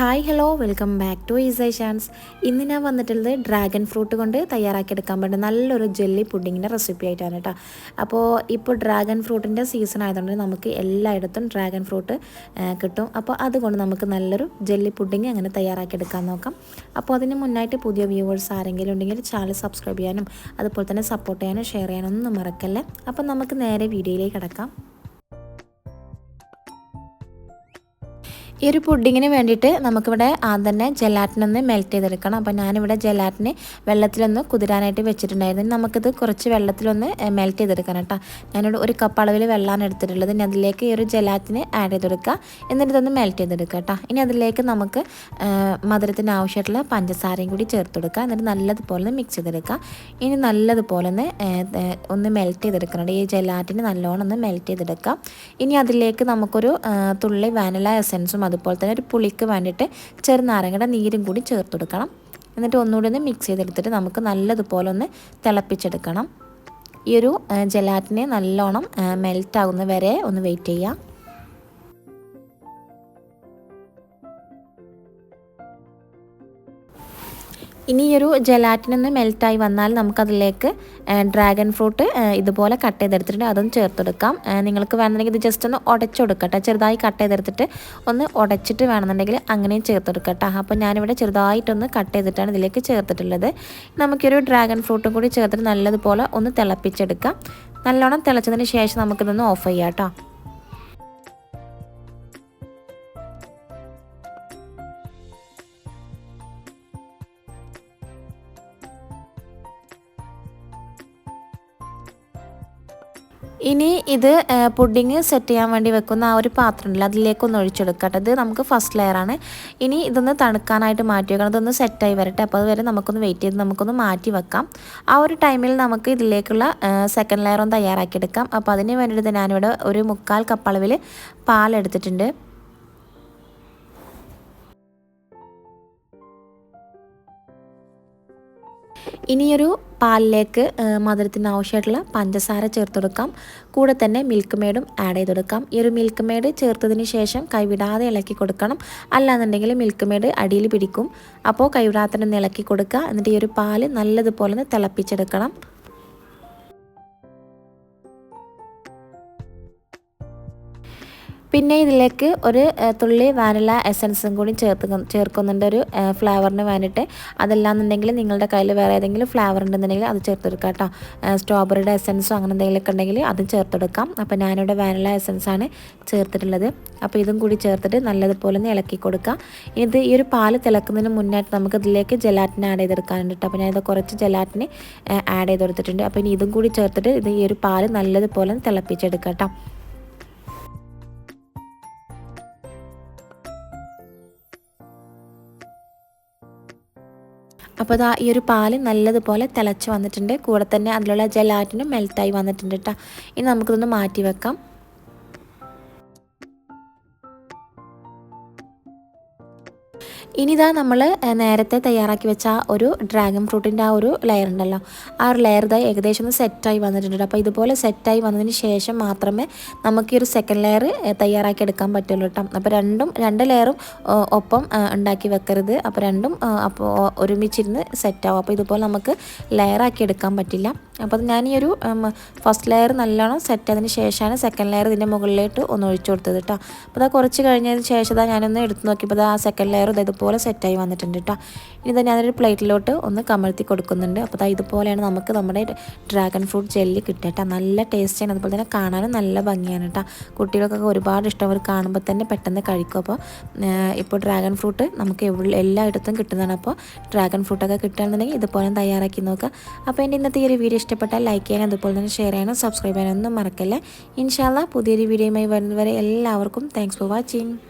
Hi hello welcome back to ഈസൈ ഷാൻസ് ഇന്ന് ഞാൻ വന്നിട്ടുള്ളത് ഡ്രാഗൺ ഫ്രൂട്ട് കൊണ്ട് തയ്യാറാക്കിയെടുക്കാൻ പറ്റുന്ന നല്ലൊരു ജെല്ലി പുഡിങ്ങിന്റെ റെസിപ്പി ആയിട്ടാണ് കേട്ടോ. അപ്പോൾ ഇപ്പോൾ ഡ്രാഗൺ ഫ്രൂട്ടിന്റെ സീസൺ ആയതുകൊണ്ട് നമുക്ക് എല്ലായിടത്തും ഡ്രാഗൺ ഫ്രൂട്ട് കിട്ടും. അപ്പോൾ അതുകൊണ്ട് നമുക്ക് നല്ലൊരു ജെല്ലി പുഡിങ് അങ്ങനെ തയ്യാറാക്കിയെടുക്കാൻ നോക്കാം. അപ്പോൾ അതിന് മുന്നായിട്ട് പുതിയ വ്യൂവേഴ്സ് ആരെങ്കിലും ഉണ്ടെങ്കിൽ ചാനൽ സബ്സ്ക്രൈബ് ചെയ്യാനും അതുപോലെ തന്നെ സപ്പോർട്ട് ചെയ്യാനും ഷെയർ ചെയ്യാനും ഒന്നും മറക്കല്ലേ? അപ്പോൾ നമുക്ക് നേരെ വീഡിയോയിലേക്ക് കിടക്കാം. ഈ ഒരു പുഡിങ്ങിന് വേണ്ടിയിട്ട് നമുക്കിവിടെ ആദ്യം തന്നെ ജലാറ്റിനൊന്ന് മെൽറ്റ് ചെയ്തെടുക്കണം. അപ്പോൾ ഞാനിവിടെ ജലാറ്റിന് വെള്ളത്തിലൊന്ന് കുതിരാനായിട്ട് വെച്ചിട്ടുണ്ടായിരുന്നു. നമുക്കിത് കുറച്ച് വെള്ളത്തിലൊന്ന് മെൽറ്റ് ചെയ്തെടുക്കണം കേട്ടോ. ഞാനിവിടെ ഒരു കപ്പ് അളവിൽ വെള്ളമാണ് എടുത്തിട്ടുള്ളത്. ഇനി അതിലേക്ക് ഈ ഒരു ജലാറ്റിന് ആഡ് ചെയ്തെടുക്കുക. എന്നിട്ട് ഇതൊന്ന് മെൽറ്റ് ചെയ്തെടുക്കുക കേട്ടോ. ഇനി അതിലേക്ക് നമുക്ക് മധുരത്തിന് ആവശ്യമായിട്ടുള്ള പഞ്ചസാരയും കൂടി ചേർത്ത് കൊടുക്കുക. എന്നിട്ട് നല്ലതുപോലെ ഒന്ന് മിക്സ് ചെയ്തെടുക്കുക. ഇനി നല്ലതുപോലെ ഒന്ന് ഒന്ന് മെൽറ്റ് ചെയ്തെടുക്കണം ഈ ജലാറ്റിന് നല്ലോണം ഒന്ന് മെൽറ്റ് ചെയ്തെടുക്കുക. ഇനി അതിലേക്ക് നമുക്കൊരു തുള്ളി വാനില എസൻസും അതുപോലെ തന്നെ ഒരു പുളിക്ക് വേണ്ടിയിട്ട് ചെറുനാരങ്ങയുടെ നീരും കൂടി ചേർത്ത് കൊടുക്കണം. എന്നിട്ട് ഒന്നുകൂടി ഒന്ന് മിക്സ് ചെയ്തെടുത്തിട്ട് നമുക്ക് നല്ലതുപോലെ ഒന്ന് തിളപ്പിച്ചെടുക്കണം. ഈ ഒരു ജലാറ്റിനെ നല്ലോണം മെൽറ്റ് ആകുന്ന വരെ ഒന്ന് വെയിറ്റ് ചെയ്യാം ഇനി ഈ ഒരു ജലാറ്റിനൊന്ന് മെൽറ്റായി വന്നാൽ നമുക്കതിലേക്ക് ഡ്രാഗൺ ഫ്രൂട്ട് ഇതുപോലെ കട്ട് ചെയ്തെടുത്തിട്ട് അതും ചേർത്തെടുക്കാം. നിങ്ങൾക്ക് വേണമെന്നുണ്ടെങ്കിൽ ഇത് ജസ്റ്റ് ഒന്ന് ഉടച്ചെടുക്കട്ടെ. ചെറുതായി കട്ട് ചെയ്തെടുത്തിട്ട് ഒന്ന് ഉടച്ചിട്ട് വേണമെന്നുണ്ടെങ്കിൽ അങ്ങനെയും ചേർത്തെടുക്കട്ടെ. അപ്പോൾ ഞാനിവിടെ ചെറുതായിട്ടൊന്ന് കട്ട് ചെയ്തിട്ടാണ് ഇതിലേക്ക് ചേർത്തിട്ടുള്ളത്. നമുക്കൊരു ഡ്രാഗൺ ഫ്രൂട്ടും കൂടി ചേർത്തിട്ട് നല്ലതുപോലെ ഒന്ന് തിളപ്പിച്ചെടുക്കാം. നല്ലോണം തിളച്ചതിന് ശേഷം നമുക്കിതൊന്ന് ഓഫ് ചെയ്യാം കേട്ടോ. ഇനി ഇത് പുഡിങ് സെറ്റ് ചെയ്യാൻ വേണ്ടി വെക്കുന്ന ആ ഒരു പാത്രം ഉണ്ടല്ലോ അതിലേക്കൊന്ന് ഒഴിച്ചെടുക്കട്ടെ ഇത് നമുക്ക് ഫസ്റ്റ് ലെയറാണ് ഇനി ഇതൊന്ന് തണുക്കാനായിട്ട് മാറ്റി വെക്കണം. ഇതൊന്ന് സെറ്റായി വരട്ടെ. അപ്പോൾ അതുവരെ നമുക്കൊന്ന് വെയിറ്റ് ചെയ്ത് നമുക്കൊന്ന് മാറ്റി വെക്കാം. ആ ഒരു ടൈമിൽ നമുക്ക് ഇതിലേക്കുള്ള സെക്കൻഡ് ഒന്ന് തയ്യാറാക്കിയെടുക്കാം. അപ്പോൾ അതിന് വേണ്ടിയിട്ട് ഞാനിവിടെ ഒരു മുക്കാൽ കപ്പളവിൽ പാലെടുത്തിട്ടുണ്ട്. ഇനിയൊരു പാലിലേക്ക് മധുരത്തിന് ആവശ്യമായിട്ടുള്ള പഞ്ചസാര ചേർത്ത് കൊടുക്കാം. കൂടെ തന്നെ മിൽക്ക് മെയ്ഡും ആഡ് ചെയ്ത് കൊടുക്കാം. ഈ ഒരു മിൽക്ക് മെയ്ഡ് ചേർത്തതിന് ശേഷം കൈവിടാതെ ഇളക്കി കൊടുക്കണം. അല്ലാന്നുണ്ടെങ്കിൽ മിൽക്ക് മെയ്ഡ് അടിയിൽ പിടിക്കും. അപ്പോൾ കൈവിടാതെ തന്നെ ഇളക്കി കൊടുക്കുക. എന്നിട്ട് ഈ ഒരു പാൽ നല്ലതുപോലെ തിളപ്പിച്ചെടുക്കണം. പിന്നെ ഇതിലേക്ക് ഒരു തുള്ളി വാനില എസൻസും കൂടി ചേർത്ത് ചേർക്കുന്നുണ്ട് ഒരു ഫ്ലേവറിന് വേണ്ടിയിട്ട്. അതല്ലാന്നുണ്ടെങ്കിൽ നിങ്ങളുടെ കയ്യിൽ വേറെ ഏതെങ്കിലും ഫ്ലേവർ ഉണ്ടെന്നുണ്ടെങ്കിൽ അത് ചേർത്തെടുക്കാം കേട്ടോ. സ്ട്രോബെറിയുടെ എസൻസോ അങ്ങനെ എന്തെങ്കിലുമൊക്കെ ഉണ്ടെങ്കിൽ അതും ചേർത്തെടുക്കാം. അപ്പോൾ ഞാനിവിടെ വാനില എസൻസാണ് ചേർത്തിട്ടുള്ളത്. അപ്പോൾ ഇതും കൂടി ചേർത്തിട്ട് നല്ലതുപോലെ ഒന്ന് ഇളക്കി കൊടുക്കുക. ഇത് ഈ ഒരു പാൽ തിളക്കുന്നതിന് മുന്നായിട്ട് നമുക്ക് ഇതിലേക്ക് ജലാറ്റിന് ആഡ് ചെയ്തെടുക്കാനുണ്ട് കേട്ടോ. അപ്പോൾ ഞാനിത് കുറച്ച് ജലാറ്റിന് ആഡ് ചെയ്ത് കൊടുത്തിട്ടുണ്ട്. അപ്പോൾ ഇനി ഇതും കൂടി ചേർത്തിട്ട് ഇത് ഈ ഒരു പാൽ നല്ലതുപോലെ തിളപ്പിച്ചെടുക്കാം കേട്ടോ. അപ്പോൾ ഇതാ ഈ ഒരു പാൽ നല്ലതുപോലെ തിളച്ച് വന്നിട്ടുണ്ട്. കൂടെ തന്നെ അതിലുള്ള ജലാറ്റിനും മെൽറ്റായി വന്നിട്ടുണ്ട് കേട്ടോ ഇനി നമുക്കിതൊന്ന് മാറ്റി വെക്കാം. ഇനി ഇതാ നമ്മൾ നേരത്തെ തയ്യാറാക്കി വെച്ച ഒരു ഡ്രാഗൺ ഫ്രൂട്ടിന്റെ ആ ഒരു ലെയർ ഉണ്ടല്ലോ. ആ ഒരു ലെയർ ഇതായി ഏകദേശം ഒന്ന് സെറ്റായി വന്നിട്ടുണ്ട്. അപ്പോൾ ഇതുപോലെ സെറ്റായി വന്നതിന് ശേഷം മാത്രമേ നമുക്ക് ഈ ഒരു സെക്കൻഡ് ലെയർ തയ്യാറാക്കി എടുക്കാൻ പറ്റുള്ളൂ കേട്ടോ അപ്പോൾ രണ്ടും രണ്ട് ലെയറും ഒപ്പം ഉണ്ടാക്കി വെക്കരുത്. അപ്പോൾ രണ്ടും അപ്പോൾ ഒരുമിച്ചിരുന്ന് സെറ്റാവും അപ്പോൾ ഇതുപോലെ നമുക്ക് ലെയറാക്കി എടുക്കാൻ പറ്റില്ല. അപ്പോൾ ഞാൻ ഈ ഒരു ഫസ്റ്റ് ലെയർ നല്ലോണം സെറ്റ് ആയതിന് ശേഷമാണ് സെക്കൻഡ് ലെയർ ഇതിന്റെ മുകളിലേക്ക് ഒന്ന് ഒഴിച്ചു കൊടുത്തത് കേട്ടോ അപ്പോൾ അത് കുറച്ച് കഴിഞ്ഞതിന് ശേഷം ഞാനൊന്ന് എടുത്ത് നോക്കിയപ്പോൾ ആ സെക്കൻഡ് ലെയർ ഇതുപോലെ സെറ്റായി വന്നിട്ടുണ്ട് കേട്ടോ ഇനി തന്നെ ഞാനൊരു പ്ലേറ്റിലോട്ട് ഒന്ന് കമഴ്ത്തി കൊടുക്കുന്നുണ്ട്. അപ്പോൾ ഇതുപോലെയാണ് നമുക്ക് നമ്മുടെ ഡ്രാഗൺ ഫ്രൂട്ട് ജെല്ലി കിട്ടുക നല്ല ടേസ്റ്റാണ് അതുപോലെ തന്നെ കാണാനും നല്ല ഭംഗിയാണ് കേട്ടോ കുട്ടികൾക്കൊക്കെ ഒരുപാട് ഇഷ്ടം. അവർ കാണുമ്പോൾ തന്നെ പെട്ടെന്ന് കഴിക്കും. അപ്പോൾ ഇപ്പോൾ ഡ്രാഗൺ ഫ്രൂട്ട് നമുക്ക് എല്ലായിടത്തും കിട്ടുന്നതാണ്. അപ്പോൾ ഡ്രാഗൺ ഫ്രൂട്ടൊക്കെ കിട്ടുകയാണെന്നുണ്ടെങ്കിൽ ഇതുപോലെ തയ്യാറാക്കി നോക്കുക അപ്പോൾ എന്റെ ഇന്നത്തെ ഈ ഒരു വീഡിയോ ഇഷ്ടപ്പെട്ടാൽ ലൈക്ക് ചെയ്യാനും അതുപോലെ തന്നെ ഷെയർ ചെയ്യാനും സബ്സ്ക്രൈബ് ചെയ്യാനൊന്നും മറക്കല്ലേ. ഇൻഷാല്ല പുതിയൊരു വീഡിയോയുമായി വരുന്നവരെ എല്ലാവർക്കും താങ്ക്സ് ഫോർ വാച്ചിങ്